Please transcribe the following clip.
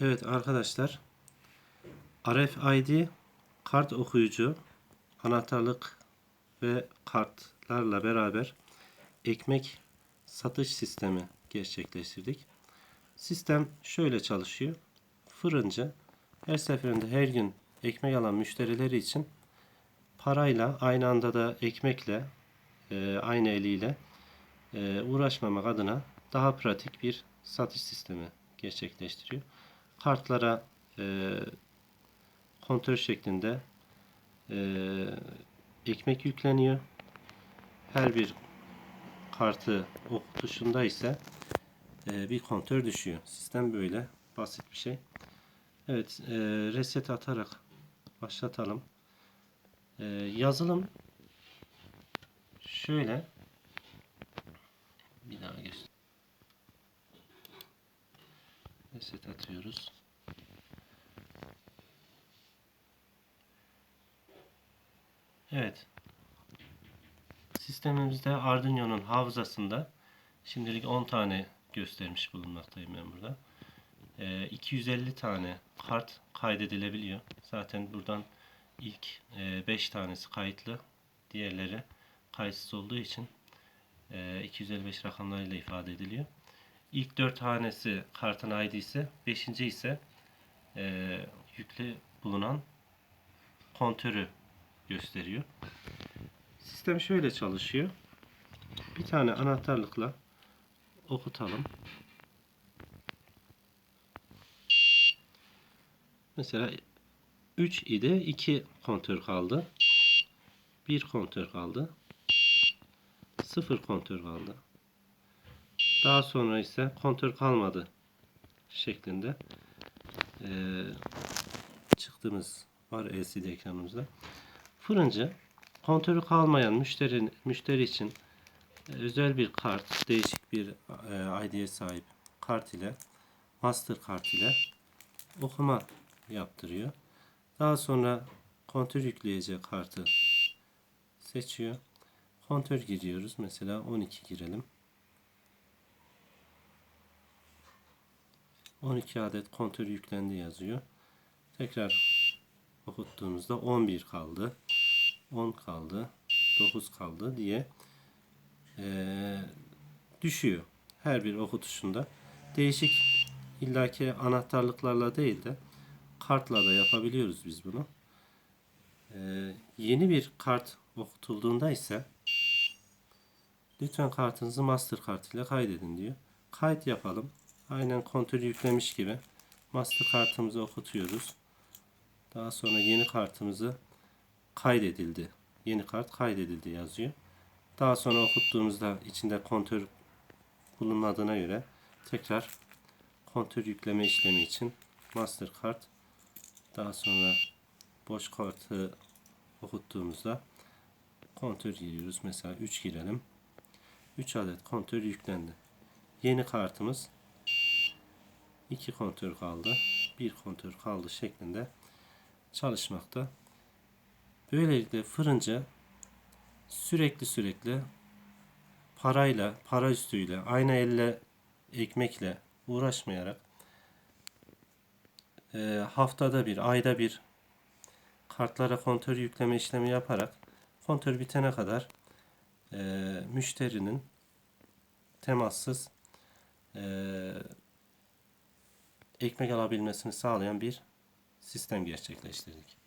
Evet arkadaşlar RFID kart okuyucu anahtarlık ve kartlarla beraber ekmek satış sistemi gerçekleştirdik. Sistem şöyle çalışıyor. Fırıncı her seferinde her gün ekmek alan müşterileri için parayla aynı anda da ekmekle e, aynı eliyle e, uğraşmamak adına daha pratik bir satış sistemi gerçekleştiriyor. Kartlara e, kontör şeklinde e, ekmek yükleniyor. Her bir kartı okutuşunda ise e, bir kontör düşüyor. Sistem böyle basit bir şey. Evet, e, reset atarak başlatalım. E, yazılım şöyle bir daha göster. Reset atıyoruz. Evet. Sistemimizde Arduino'nun hafızasında şimdilik 10 tane göstermiş bulunmaktayım ben burada. Ee, 250 tane kart kaydedilebiliyor. Zaten buradan ilk 5 tanesi kayıtlı. Diğerleri kayıtsız olduğu için e, 255 rakamlarıyla ifade ediliyor. İlk 4 hanesi kartın ID ise 5. ise e, yüklü bulunan kontörü gösteriyor. Sistem şöyle çalışıyor. Bir tane anahtarlıkla okutalım. Mesela 3 idi 2 kontör kaldı. 1 kontör kaldı. 0 kontör kaldı. Daha sonra ise kontör kalmadı şeklinde ee, çıktığımız var LCD ekranımızda. Fırıncı kontörü kalmayan müşteri, müşteri için e, özel bir kart, değişik bir e, ID'ye sahip kart ile master kart ile okuma yaptırıyor. Daha sonra kontör yükleyecek kartı seçiyor. Kontör giriyoruz. Mesela 12 girelim. 12 adet kontör yüklendi yazıyor. Tekrar okuttuğumuzda 11 kaldı. 10 kaldı. 9 kaldı diye ee, düşüyor. Her bir okutuşunda. Değişik illaki anahtarlıklarla değil de kartla da yapabiliyoruz biz bunu. Ee, yeni bir kart okutulduğunda ise lütfen kartınızı master kart ile kaydedin diyor. Kayıt yapalım. Aynen kontör yüklemiş gibi master kartımızı okutuyoruz. Daha sonra yeni kartımızı kaydedildi. Yeni kart kaydedildi yazıyor. Daha sonra okuttuğumuzda içinde kontör bulunmadığına göre tekrar kontör yükleme işlemi için master kart daha sonra boş kartı okuttuğumuzda kontör giriyoruz. Mesela 3 girelim. 3 adet kontör yüklendi. Yeni kartımız 2 kontör kaldı. 1 kontör kaldı şeklinde çalışmakta. Böylelikle fırıncı sürekli sürekli parayla, para üstüyle, aynı elle ekmekle uğraşmayarak e, haftada bir, ayda bir kartlara kontör yükleme işlemi yaparak kontör bitene kadar e, müşterinin temassız e, ekmek alabilmesini sağlayan bir sistem gerçekleştirdik.